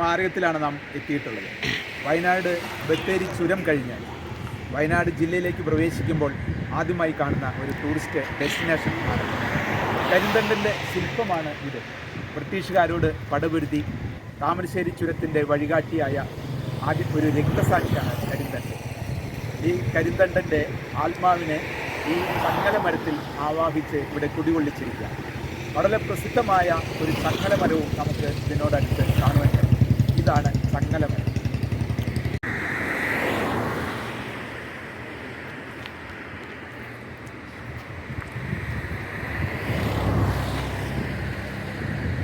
മാർഗത്തിലാണ് നാം എത്തിയിട്ടുള്ളത്. വയനാട് ബത്തേരി ചുരം കഴിഞ്ഞാൽ വയനാട് ജില്ലയിലേക്ക് പ്രവേശിക്കുമ്പോൾ ആദ്യമായി കാണുന്ന ഒരു ടൂറിസ്റ്റ് ഡെസ്റ്റിനേഷൻ ആണ്. കരിന്തണ്ടന്റെ ശില്പമാണ് ഇത്. ബ്രിട്ടീഷുകാരോട് പടപൊരുതി താമരശ്ശേരി ചുരത്തിന്റെ വഴികാട്ടിയായ ആദ്യ ഒരു രക്തസാക്ഷിയാണ് കരിന്തണ്ട് ഈ കരിന്തണ്ടന്റെ ആത്മാവിനെ ഈ ചങ്ങല മരത്തിൽ ആവാഹിച്ച് ഇവിടെ കുടികൊള്ളിച്ചിരിക്കുക. വളരെ പ്രസിദ്ധമായ ഒരു ചങ്ങല മരവും നമുക്ക്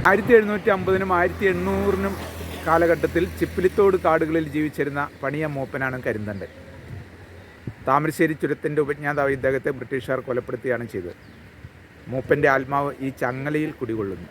ആയിരത്തി എഴുന്നൂറ്റി അമ്പതിനും ആയിരത്തി എണ്ണൂറിനും കാലഘട്ടത്തിൽ ചിപ്പിലിത്തോട് കാടുകളിൽ ജീവിച്ചിരുന്ന പണിയ മൂപ്പനാണ് കരിന്തണ്ട് താമരശ്ശേരി ചുരത്തിന്റെ ഉപജ്ഞാതാവ് ഇദ്ദേഹത്തെ ബ്രിട്ടീഷുകാർ കൊലപ്പെടുത്തുകയാണ് ചെയ്തത്. മൂപ്പന്റെ ആത്മാവ് ഈ ചങ്ങലയിൽ കുടികൊള്ളുന്നു.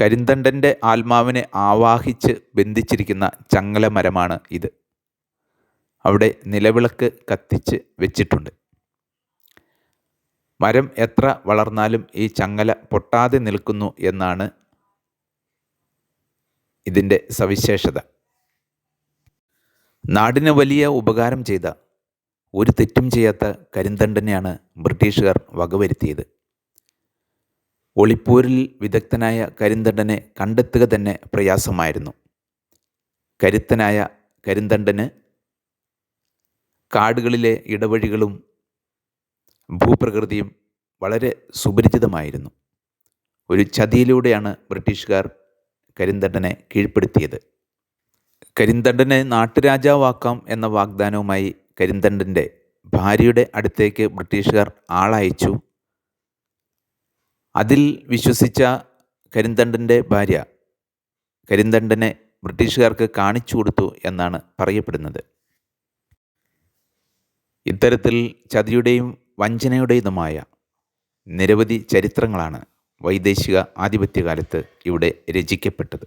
കരിന്തണ്ടന്റെ ആത്മാവിനെ ആവാഹിച്ച് ബന്ധിച്ചിരിക്കുന്ന ചങ്ങല മരമാണ് ഇത്. അവിടെ നിലവിളക്ക് കത്തിച്ച് വെച്ചിട്ടുണ്ട്. മരം എത്ര വളർന്നാലും ഈ ചങ്ങല പൊട്ടാതെ നിൽക്കുന്നു എന്നാണ് ഇതിന്റെ സവിശേഷത. നാടിന് വലിയ ഉപകാരം ചെയ്ത ഒരു തെറ്റും ചെയ്യാത്ത കരിന്തണ്ടനെയാണ് ബ്രിട്ടീഷുകാർ വകവരുത്തിയത്. ഒളിപ്പോരിൽ വിദഗ്ധനായ കരിന്തണ്ടനെ കണ്ടെത്തുക തന്നെ പ്രയാസമായിരുന്നു. കരുത്തനായ കരിന്തണ്ടന് കാടുകളിലെ ഇടവഴികളും ഭൂപ്രകൃതിയും വളരെ സുപരിചിതമായിരുന്നു. ഒരു ചതിയിലൂടെയാണ് ബ്രിട്ടീഷുകാർ കരിന്തണ്ടനെ കീഴ്പ്പെടുത്തിയത്. കരിന്തണ്ടനെ നാട്ടുരാജാവാക്കാം എന്ന വാഗ്ദാനവുമായി കരിന്തണ്ടന്റെ ഭാര്യയുടെ അടുത്തേക്ക് ബ്രിട്ടീഷുകാർ ആളയച്ചു. അതിൽ വിശ്വസിച്ച കരിന്തണ്ടന്റെ ഭാര്യ കരിന്തണ്ടനെ ബ്രിട്ടീഷുകാർക്ക് കാണിച്ചു കൊടുത്തു എന്നാണ് പറയപ്പെടുന്നത്. ഇത്തരത്തിൽ ചതിയുടെയും വഞ്ചനയുടേതുമായ നിരവധി ചരിത്രങ്ങളാണ് വൈദേശിക ആധിപത്യകാലത്ത് ഇവിടെ രചിക്കപ്പെട്ടത്.